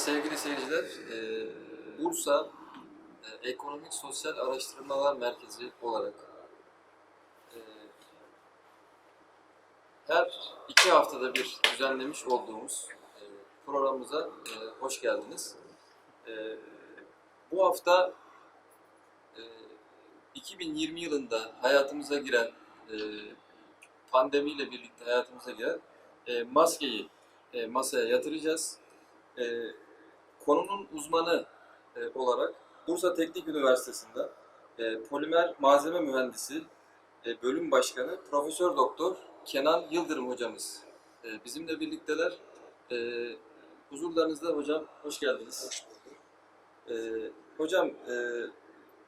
sevgili seyirciler, e, Bursa e, Ekonomik Sosyal Araştırmalar Merkezi olarak e, her iki haftada bir düzenlemiş olduğumuz e, programımıza e, hoş geldiniz. E, bu hafta e, 2020 yılında hayatımıza giren, e, pandemiyle birlikte hayatımıza giren e, maskeyi e, masaya yatıracağız. E, konunun uzmanı e, olarak Bursa Teknik Üniversitesi'nde e, polimer malzeme mühendisi e, bölüm başkanı Profesör Doktor Kenan Yıldırım hocamız e, bizimle birlikteler. E, huzurlarınızda hocam hoş geldiniz. E, hocam e,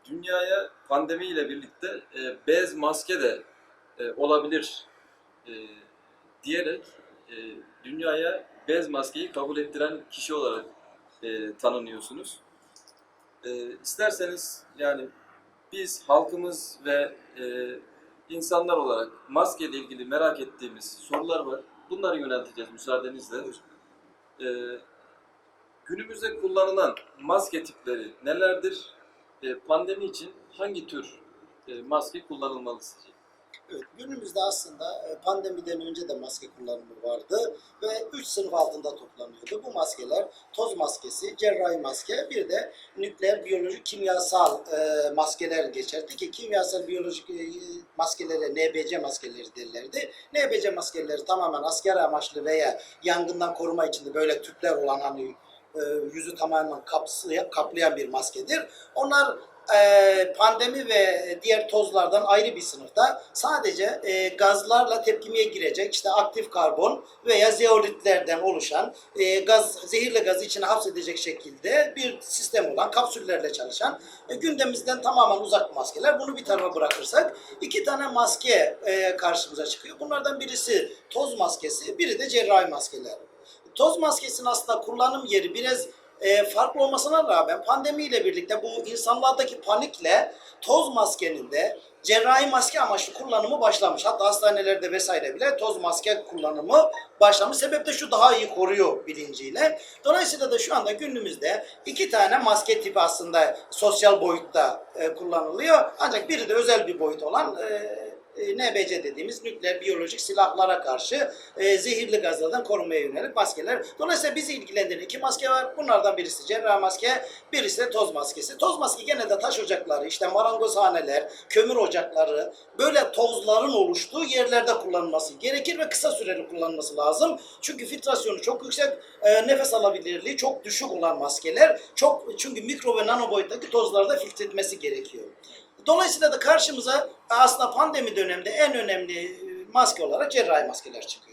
dünyaya pandemiyle birlikte e, bez maske de e, olabilir e, diyerek e, dünyaya bez maskeyi kabul ettiren kişi olarak e, tanınıyorsunuz. E, isterseniz yani biz halkımız ve e, insanlar olarak maske ile ilgili merak ettiğimiz sorular var. Bunları yönelteceğiz müsaadenizle. E, günümüzde kullanılan maske tipleri nelerdir? E, pandemi için hangi tür e, maske kullanılmalı sizce? Evet, günümüzde aslında e, pandemiden önce de maske kullanımı vardı ve 3 sınıf altında toplanıyordu. Bu maskeler toz maskesi, cerrahi maske, bir de nükleer, biyolojik, kimyasal e, maskeler geçerdi ki kimyasal, biyolojik e, maskelere NBC maskeleri derlerdi. NBC maskeleri tamamen asker amaçlı veya yangından koruma için de böyle tüpler olan hani e, yüzü tamamen kapsayan, kaplayan bir maskedir. Onlar e, pandemi ve diğer tozlardan ayrı bir sınıfta sadece e, gazlarla tepkimeye girecek işte aktif karbon veya zeolitlerden oluşan e, gaz zehirli gazı içine hapsedecek şekilde bir sistem olan kapsüllerle çalışan e, gündemimizden tamamen uzak maskeler. Bunu bir tarafa bırakırsak iki tane maske karşımıza çıkıyor. Bunlardan birisi toz maskesi, biri de cerrahi maskeler. Toz maskesinin aslında kullanım yeri biraz e, farklı olmasına rağmen pandemiyle birlikte bu insanlardaki panikle toz maskenin de cerrahi maske amaçlı kullanımı başlamış. Hatta hastanelerde vesaire bile toz maske kullanımı başlamış. Sebep de şu daha iyi koruyor bilinciyle. Dolayısıyla da şu anda günümüzde iki tane maske tipi aslında sosyal boyutta e, kullanılıyor. Ancak biri de özel bir boyut olan e, NBC dediğimiz nükleer biyolojik silahlara karşı e, zehirli gazlardan korunmaya yönelik maskeler. Dolayısıyla bizi ilgilendiren iki maske var. Bunlardan birisi cerrah maske, birisi de toz maskesi. Toz maske genelde taş ocakları, işte marangozhaneler, kömür ocakları, böyle tozların oluştuğu yerlerde kullanılması gerekir ve kısa süreli kullanılması lazım. Çünkü filtrasyonu çok yüksek, e, nefes alabilirliği çok düşük olan maskeler, çok çünkü mikro ve nano boyuttaki tozları da filtre etmesi gerekiyor. Dolayısıyla da karşımıza aslında pandemi döneminde en önemli e, maske olarak cerrahi maskeler çıkıyor.